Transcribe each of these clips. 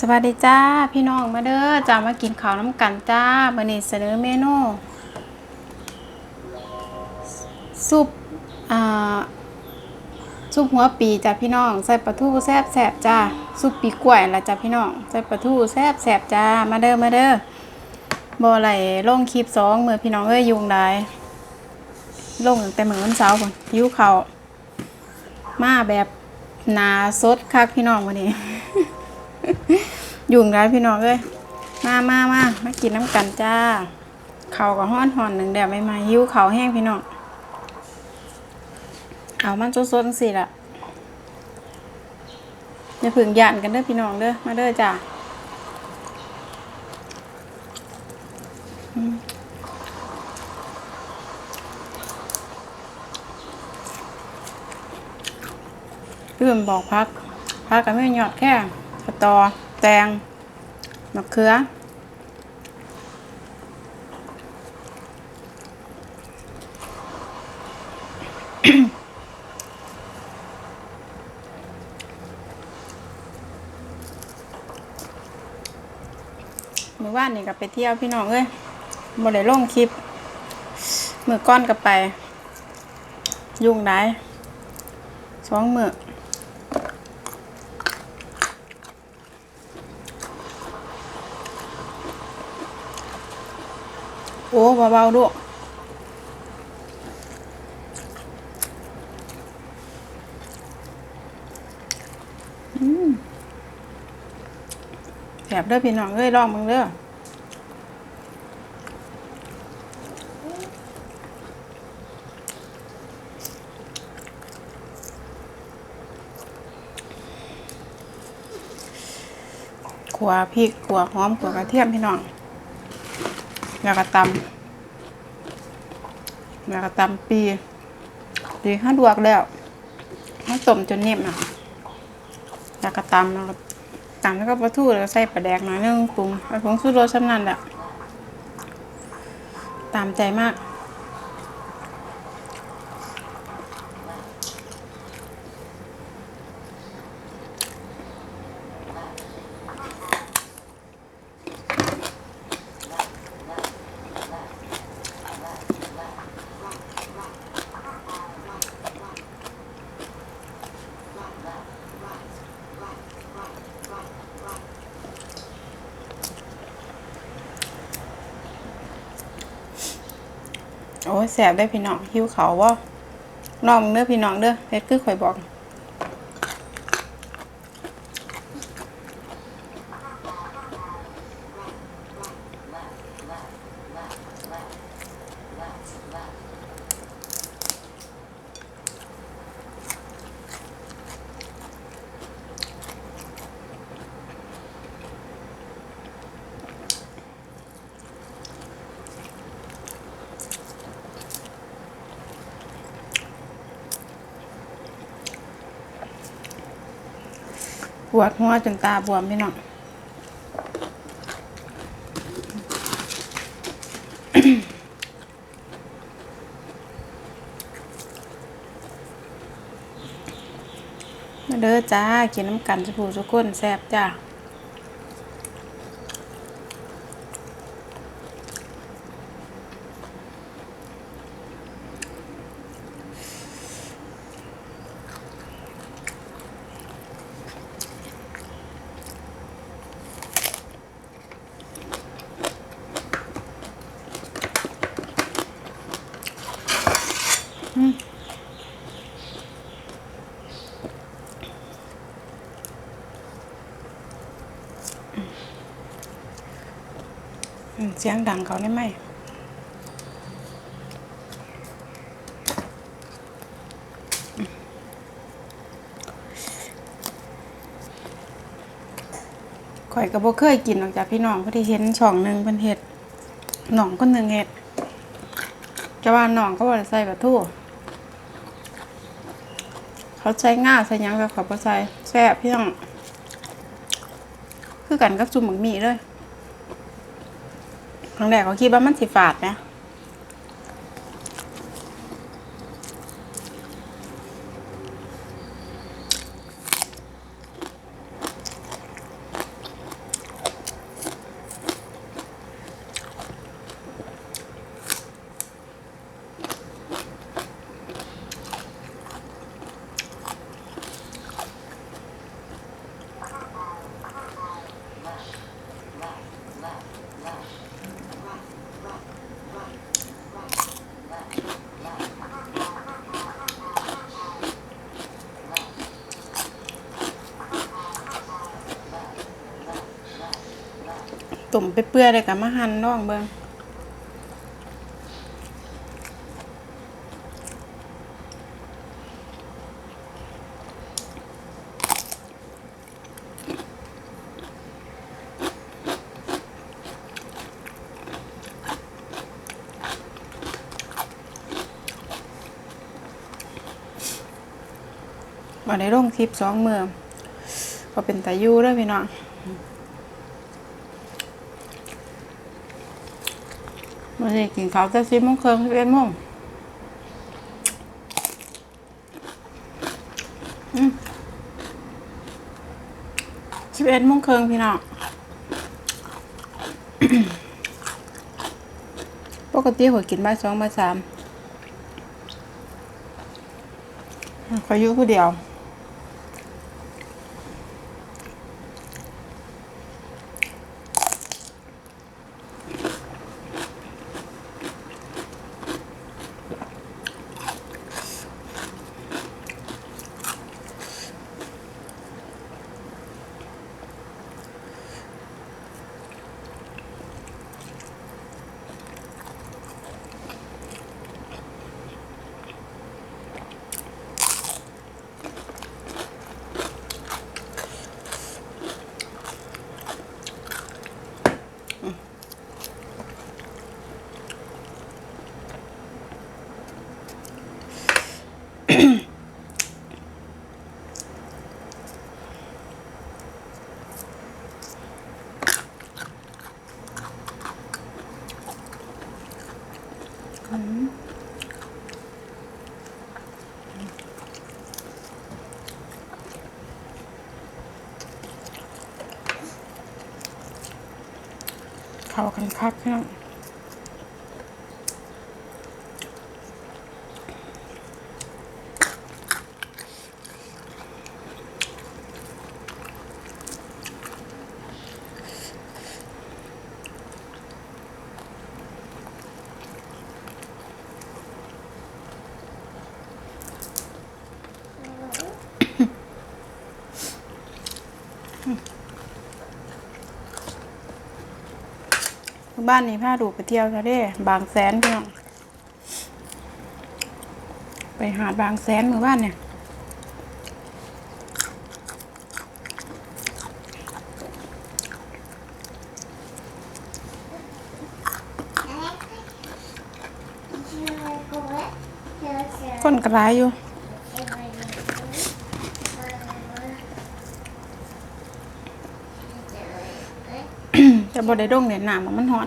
สวัสดีจ้าพี่น้องมาเด้อจ้ามากินข้าวน้ำกันจ้ามื้อนี้เสนอเมนูซุปอ่าซุปหัวปีจ้าพี่น้อง ใส่ปลาทูแซ่บแซบจ้าซุปปีกล้วยละจ้าพี่น้อง ใส่ปลาทูแซ่บแซบจ้ามาเด้อมาเด้อบ่ไหลลงคลิปสองมื้อพี่น้องเอ้ยยุงได้ลงตั้งแต่เหมื้อวันเสาร์พุ่นหิวข้าวมาแบบนาสดคักพี่น้องวันนี้ ยุ่งร้พี่น้องเอ้ยมามามามากินน้ำกันจ้าเขากับห้อนหอนหนึ่งเดี๋ยวไม่มาหิวเขาแห้งพี่น้องเอามันสดๆสิละอย่าผึ่งหยานกันเด้อพี่น้องเด้อมาเด้อจ้าอืมเพื่อนบอกพัก พักกันไม่หยอดแค่ กระตอ แตงมะเขือ มื่อวานนี่ก็ไปเที่ยวพี่น้องเอ้ยบ่ได้ลงคลิป มือก้อนก็ไป ยุ่งได้สองมือ เบาๆดูอืมแสบเด้อพี่น้องเอ้ยลองมึงเด้อขัวพริกขัวหอมขัวกระเทียมพี่น้องแล้วก็ตำ แล้วก็ตำปีดีห้าดวกแล้วให้ต้มจนเนียมอะแล้วก็ตำแล้วก็ตำแล้วก็ปลาทูแล้วก็ใส่ปลาแดกหน่อยนึงปรุงไปผงชูรสชำนันแหละตามใจมาก แสบได้พี่น้องหิวเขาว่าลองเด้อพี่น้องเด้อเฮ็ดคือข่อยบอก ปวดหัวจนตาบวมพี่น้องมาเด้อจ้ากินน้ำกันสุผูสุกคนแซ่บจ้า เสียงดังเขาได้ไหมข่อยก็บ่เคยกินหรอกจ้ะพี่น้องพอที่เห็นช่องหนึ่งเพิ่นเฮ็ดหนองคนหนึ่งเฮ็ดจะว่าหนองก็บ่ได้ใส่ปลาทูเขาใช้ง่าใส่ยังก็เขาบ่ใส่แซ่บพี่น้อง คือกันกับจุ่มหมึกหมี่เลย ครั้งแรกเขาคิดว่ามันสิฝาดนะ ตุ่มไปเปื่อยเลยกับมาหั่นน้องเบิ่งมาได้ลงคลิปสองมือก็เป็นตายูเด้วพี่น้อง นี้กินข้าวแต่สิบโมงครึ่งสิบเอ็ดโมงสิบเอ็ดโมงครึ่งพี่น้องปกติหัวกินบ่ายสองบ่ายสามขอยอยู่ผู้เดียว เขากันคักเนาะ บ้านนี้พาดูไปเที่ยวทะเลบางแสนพี่น้องไปหาดบางแสนหมู่บ้านเนี่ยคนกระไรอยู่ จะบดได้ดงเด่ยหนามมันหอน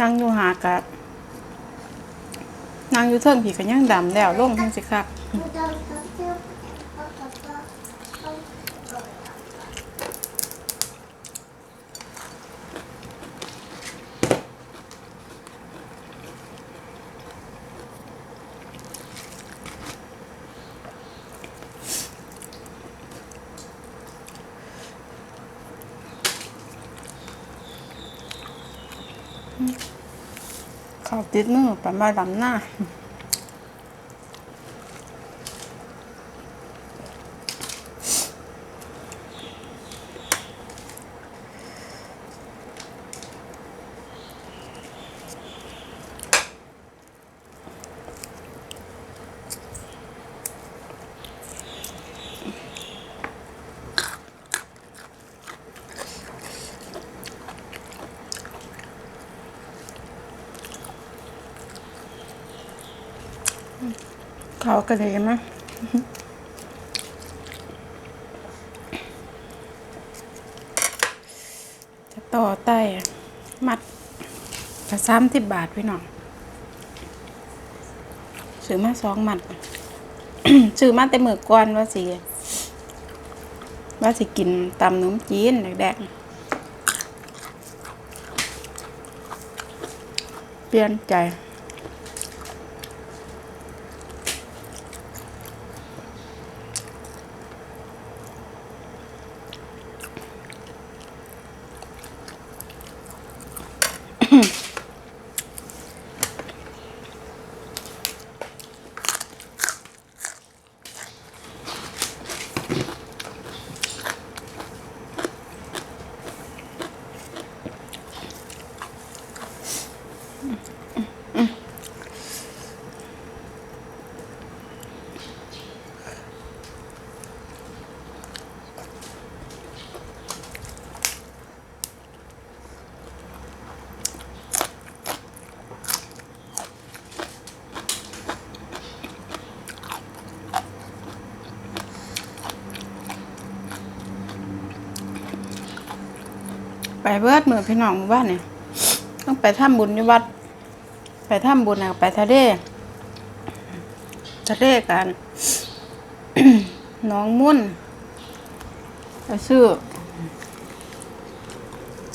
นั่งอยู่หากับนั่งอยู่เทิงผีกันยังดำแล้วลงทั้งสิครับ ข้าวติดมือไปมาดำหน้า เขากระเลยมั้ยจะต่อไต้มัดกระซ้ำที่บาทพี่น้องซื้อมาสองมัดซื้อมาแต่มือก่อนว่าสิว่าสิกินตำน้ำจีนแดกๆเปลี่ยนใจ เบิดมือพี่น้องหมู่บ้านเนี่ยต้องไปทำบุญที่วัด ไปทำบุญนะไปทะเลทะเลกันน้องมุ่นไปซื้อ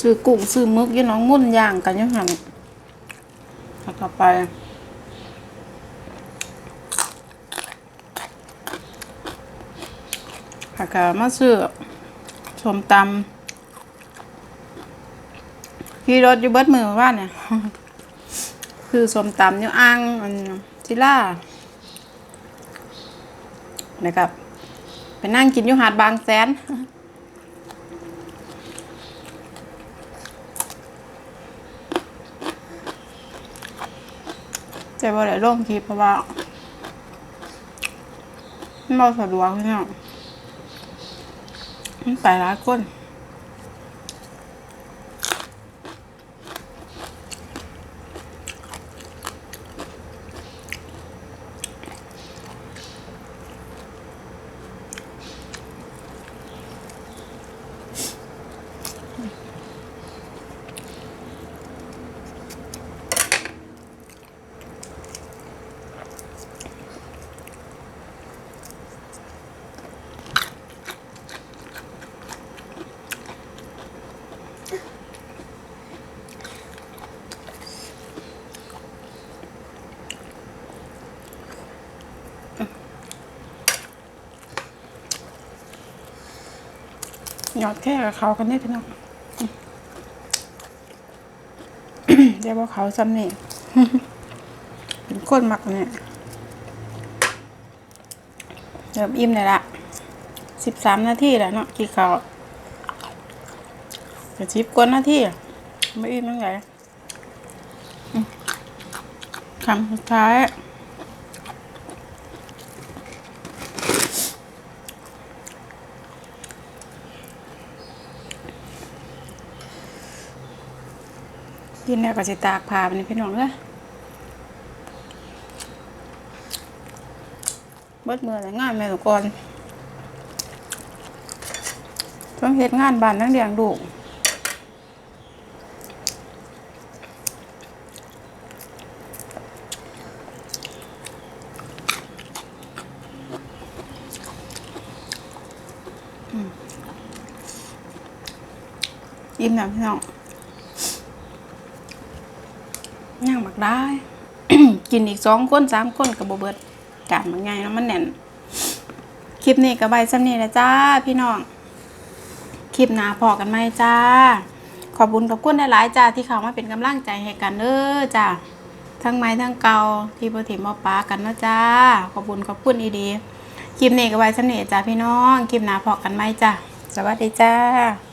ซื้อกุ้งซื้อมึกยี่น้องมุ่นย่างกันยังหันแล้วก็ไปแล้วก็มาซื้อสมตำ ขี่รถอยู่เบิดมือว่าเนี่ย คือสมตำอยู่อ่างอันจิล่านะครับไปนั่งกินอยู่หาดบางแสนใจบ่ได้ลงคลิปเพราะว่าไม่สะดวกพี่น้องมันไปหลายคน ยอดแค่กับเขากันได้พี่น้องเดี๋ยวว่าเขาซ้ำนี่เป็นคนมักเนี่ยเริ่มอิ่มเลยละสิบสามนาทีแล้วเนาะกี่เขาจะชิบกว่านาทีอะไม่อิ่มตั้งไหนคำสุดท้าย กินแล้วก็สิตากผ้าไปนี่พี่น้องเด้อเบิดมือแล้วงานแม่ทุกคนต้องเฮ็ดงานบ้านทั้งเลี้ยงลูกอืมอิ่มแล้วพี่น้อง ย่างบักได้ กินอีกสองคนสามคนกับบเบิดจานมันไงแล้วมันแน่น คลิปนี้กับใบซ้ำนี่นะจ้าพี่น้อง คลิปหนาพอกันไหมจ้า ขอบคุญขอบคุณหลายๆจ้าที่เขามาเป็นกำลังใจให้กันเด้อจ้าทั้งไม้ทั้งเกาที่พอถิ่มมาปากันเนาะจ้า ขอบคุญขอบคุณอีดีคลิปนี้กับใบซ้ำนี่จ้าพี่น้อง คลิปหนาพอกันไหมจ้าสวัสดีจ้า